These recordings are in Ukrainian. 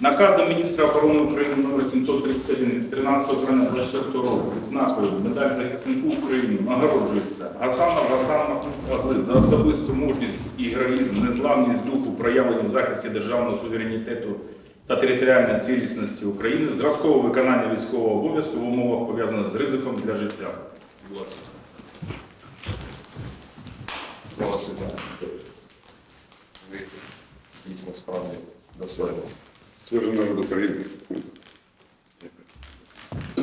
Наказом міністра оборони України номер 731 від 13 травня 24 року відзнакою медаль захиснику України нагороджується Гасанов Гасан за особисту мужність і героїзм, незламність духу, проявлені в захисті державного суверенітету та територіальної цілісності України, зразкове виконання військового обов'язку в умовах пов'язаних з ризиком для життя. Будь ласка. Слава. Ви дійсно справді достойні. Служу народу України.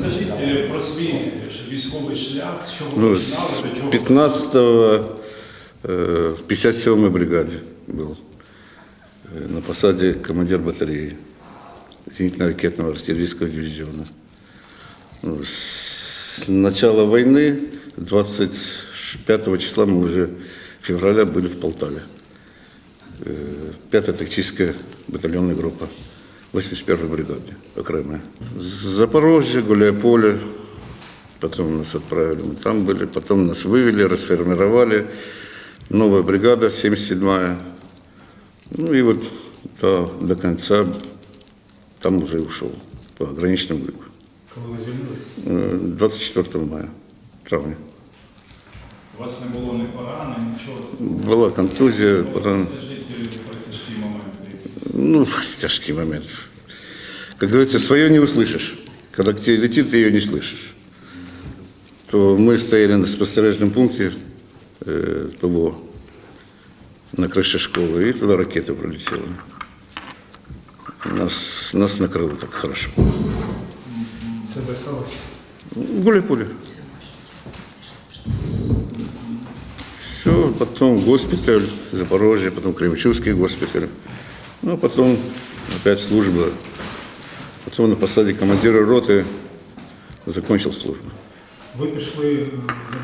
Скажіть е, про свій е, військовий шлях, що ви Ну, починали, с до чого 15 э, в 57-й бригаде был. Э, На посаде командир батареи зенитно-ракетного артиллерийского дивизиона. Ну, С начала войны, 25 числа мы уже февраля были в Полтаве. Э, Пятая тактическая батальонная группа 81-й бригады окремая. Запорожье, Гуляйполе, потом нас отправили, мы там были, потом нас вывели, расформировали. Новая бригада, 77-я. Ну и вот до, до конца там уже ушел по ограниченному выку. коли ви звільнилися? Э, 24 мая, травня. У вас не було ні поранень, нічого. Была контузия, потом, ну, тяжкий момент. Как говорится, свое не услышишь. Когда к тебе летит, ты ее не слышишь. То мы стояли на спостережном пункте э, ПВО на крыше школы, и туда ракета пролетела. Нас, нас накрыло так хорошо. Це де сталося? Гуляй-пуля. Все, потом госпиталь, Запорожье, потом Кременчугский госпиталь. Ну, а потом опять служба. Потом на посаде командира роты закончил службу. Ви пішли е,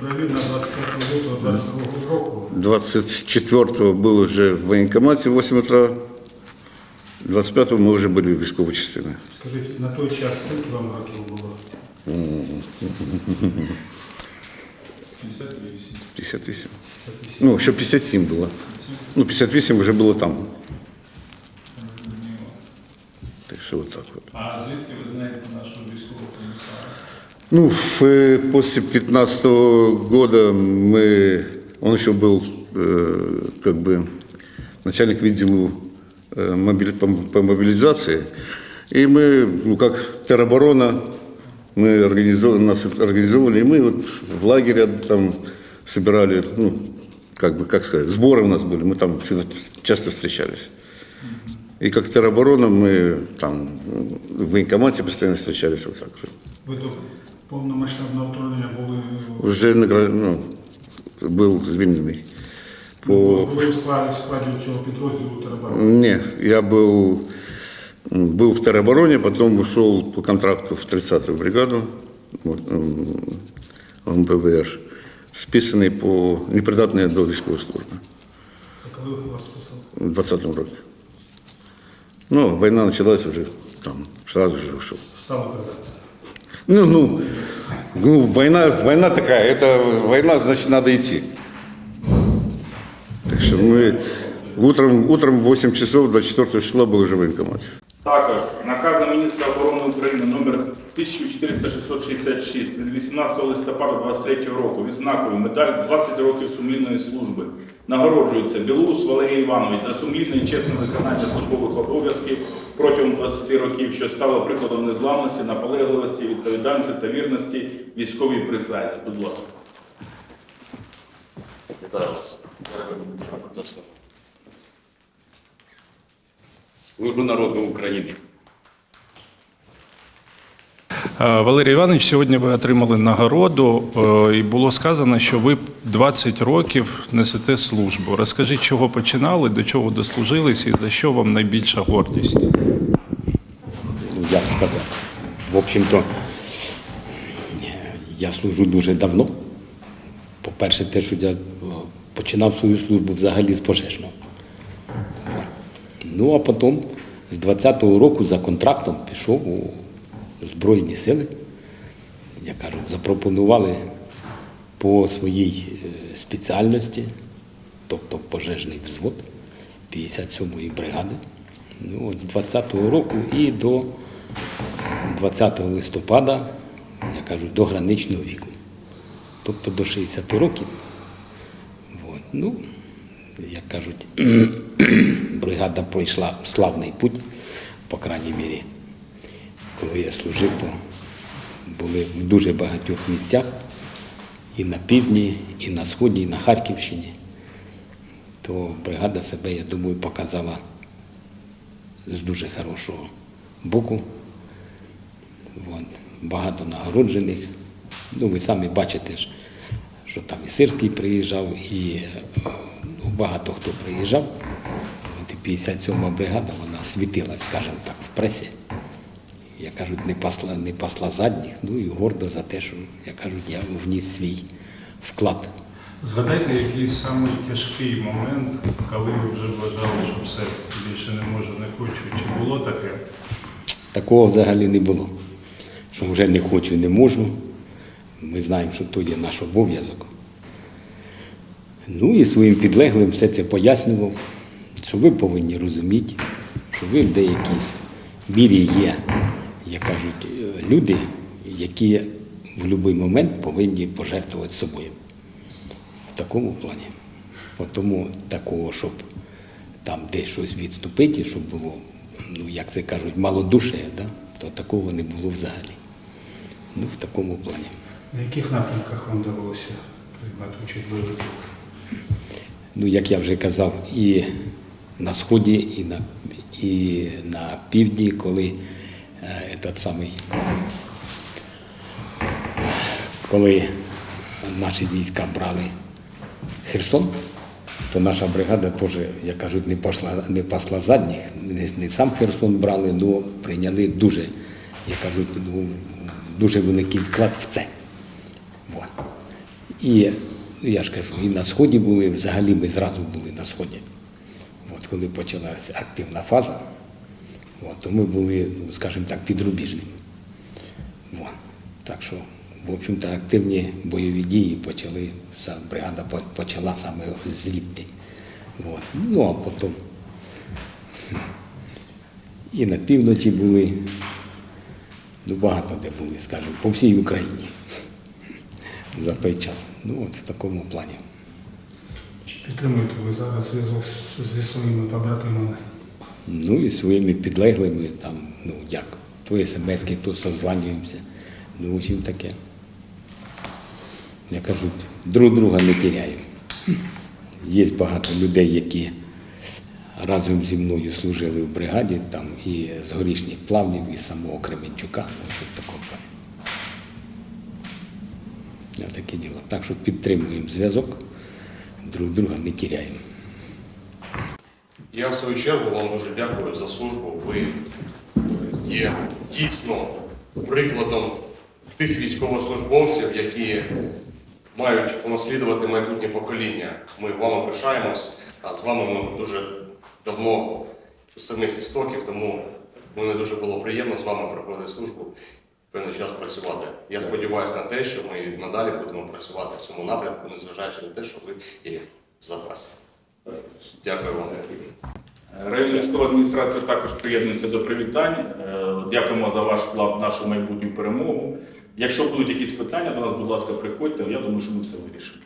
добровільно 25 лютого 22 року. 24-го был уже в военкомате в 8 утра. 25-го мы уже были в військовой частине. Скажіть, на той час скільки вам років було? 58. 58. Ну, еще 57 было. Ну, 58 уже было там. Так что вот так вот. А звідки ви знаєте нашого військового комісара? Ну, в, э, после 15 года мы, он еще был э, как бы начальник відділу э, мобили- по, по мобилизации. И мы, ну, как тероборона, мы организовали, нас организовывали, и мы вот в лагере там собирали, ну, как бы, как сказать, сборы у нас были, мы там всегда часто встречались. И как тероборона мы там ну, в военкомате постоянно встречались вот так же. Ви до повномасштабного вторгнення були, Вже награ- ну, був звільнений. По... були в складі, в складі цього підрозділу тероборони. Не, я был, был в теробороне, потом ушел по контракту в 30-ю бригаду вот, м, МПВР, списанный по непридатной до військової служби Це коли вас списали? в 20 році. Ну, война началась уже там, сразу же ушел. Стали придатним. Ну, ну, ну война, война такая, это война, значит, надо идти. Так что мы утром, утром в 8 часов 24 числа был уже в военкомате. 1466 від 18 листопада 23 року відзнакою медаль 20 років сумлінної служби. Нагороджується Білорус Валерій Іванович за сумлінне і чесне виконання службових обов'язків протягом 20 років, що стало прикладом незламності, наполегливості, відповідальності та вірності військовій присязі. Будь ласка. Вітаю вас. Служу народу України. Е, Валерій Іванович, сьогодні ви отримали нагороду, е, і було сказано, що ви 20 років несете службу. Розкажіть, чого починали, до чого дослужились і за що вам найбільша гордість? ну, як сказати. В общем-то, я служу дуже давно. По-перше, те, що я е, починав свою службу взагалі з пожежного. Ну, а потім з 20-го року за контрактом пішов у Збройні сили. Як кажуть, запропонували по своїй е, спеціальності, тобто пожежний взвод 57-ї бригади. Ну, от з 20-го року і до 20 листопада, я кажу, до граничного віку. Тобто до 60 років. От. Ну, як кажуть, бригада пройшла славний путь, по крайній мірі. Коли я служив, то були в дуже багатьох місцях і на півдні, і на сході, і на Харківщині. То бригада себе, я думаю, показала з дуже хорошого боку. От. Багато нагороджених. Ну, ви самі бачите, що там і Сирський приїжджав, і е, ну, багато хто приїжджав. От і 57-ма бригада, вона світилась, скажімо так, в пресі. Я кажуть, не пасла, не пасла задніх, ну і гордо за те, що, я кажуть, я вніс свій вклад. Згадайте якийсь самий тяжкий момент, коли ви вже вважали, що все більше не можу, не хочу. Чи було таке? Такого взагалі не було. Що вже не хочу, не можу. Ми знаємо, що то є наш обов'язок. Ну і своїм підлеглим все це пояснював, що ви повинні розуміти, що ви в деякій мірі є, як кажуть, е, люди, які в будь-який момент повинні пожертвувати собою. В такому плані. Тому такого, щоб там десь щось відступити, щоб було, ну як це кажуть, малодушие, да? то такого не було взагалі. Ну, в такому плані. На яких напрямках вам довелося приймати участь в бойових? Ну, як я вже казав, і на сході, і на, і на півдні, коли этот самий, коли наші війська брали Херсон, то наша бригада теж, як кажуть, не пошла, не пасла задніх, не, сам Херсон брали, але прийняли дуже, як кажуть, ну, дуже великий вклад в це. Вот. І ну, я ж кажу, і на сході були, взагалі ми зразу були на сході. От коли почалася активна фаза, от, то ми були, скажімо так, підрубіжними. От. Так що, в общем-то, активні бойові дії почали, вся бригада почала саме звідти. От. Ну а потім і на півночі були, ну багато де були, скажімо, по всій Україні за той час. Ну от в такому плані. Чи підтримуєте ви зараз зв'язок зі своїми побратимами? Ну і своїми підлеглими, там, ну як, то смс, то созванюємося. Ну, в общем, таке. Я кажу, друг друга не тіряємо. Є багато людей, які разом зі мною служили в бригаді, там і з горішніх плавнів, і самого Кременчука. Ну, Таке діло. Так що підтримуємо зв'язок, друг друга не тіряємо. Я в свою чергу вам дуже дякую за службу. Ви є дійсно прикладом тих військовослужбовців, які мають унаслідувати майбутнє покоління. Ми вами пишаємось, а з вами ми дуже давно у самих істоків, тому мені дуже було приємно з вами проходити службу. Певний час працювати. Я сподіваюся на те, що ми надалі будемо працювати в цьому напрямку, незважаючи на те, що ви є в запасі. Дякую вам. Районна військова адміністрація також приєднується до привітань. Е, Дякуємо за ваш вклад в нашу майбутню перемогу. Якщо будуть якісь питання до нас, будь ласка, приходьте. Я думаю, що ми все вирішимо.